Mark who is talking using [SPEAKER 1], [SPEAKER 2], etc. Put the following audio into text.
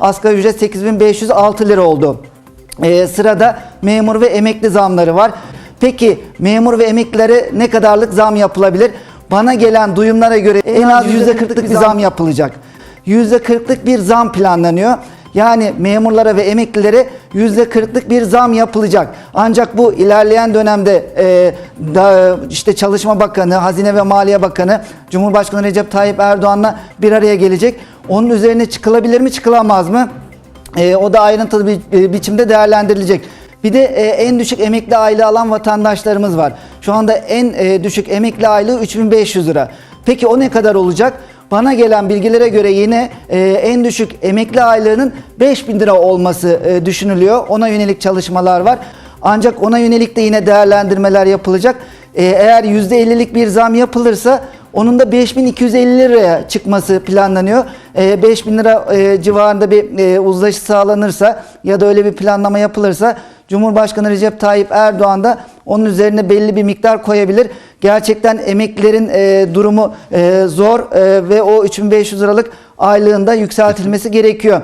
[SPEAKER 1] Asgari ücret 8506 lira oldu. Ee, sırada memur ve emekli zamları var. Peki memur ve emeklilere ne kadarlık zam yapılabilir? Bana gelen duyumlara göre en az %40'lık bir zam yapılacak. %40'lık bir zam planlanıyor. Yani memurlara ve emeklilere %40'lık bir zam yapılacak. Ancak bu ilerleyen dönemde e, da, işte Çalışma Bakanı, Hazine ve Maliye Bakanı, Cumhurbaşkanı Recep Tayyip Erdoğan'la bir araya gelecek. Onun üzerine çıkılabilir mi, çıkılamaz mı? E, o da ayrıntılı bir e, biçimde değerlendirilecek. Bir de e, en düşük emekli aylığı alan vatandaşlarımız var. Şu anda en e, düşük emekli aylığı 3500 lira. Peki o ne kadar olacak? Bana gelen bilgilere göre yine e, en düşük emekli aylığının 5000 lira olması e, düşünülüyor. Ona yönelik çalışmalar var. Ancak ona yönelik de yine değerlendirmeler yapılacak. E, eğer %50'lik bir zam yapılırsa onun da 5250 liraya çıkması planlanıyor. E, 5000 lira e, civarında bir e, uzlaşı sağlanırsa ya da öyle bir planlama yapılırsa Cumhurbaşkanı Recep Tayyip Erdoğan da onun üzerine belli bir miktar koyabilir. Gerçekten emeklilerin e, durumu e, zor e, ve o 3500 liralık aylığında yükseltilmesi gerekiyor.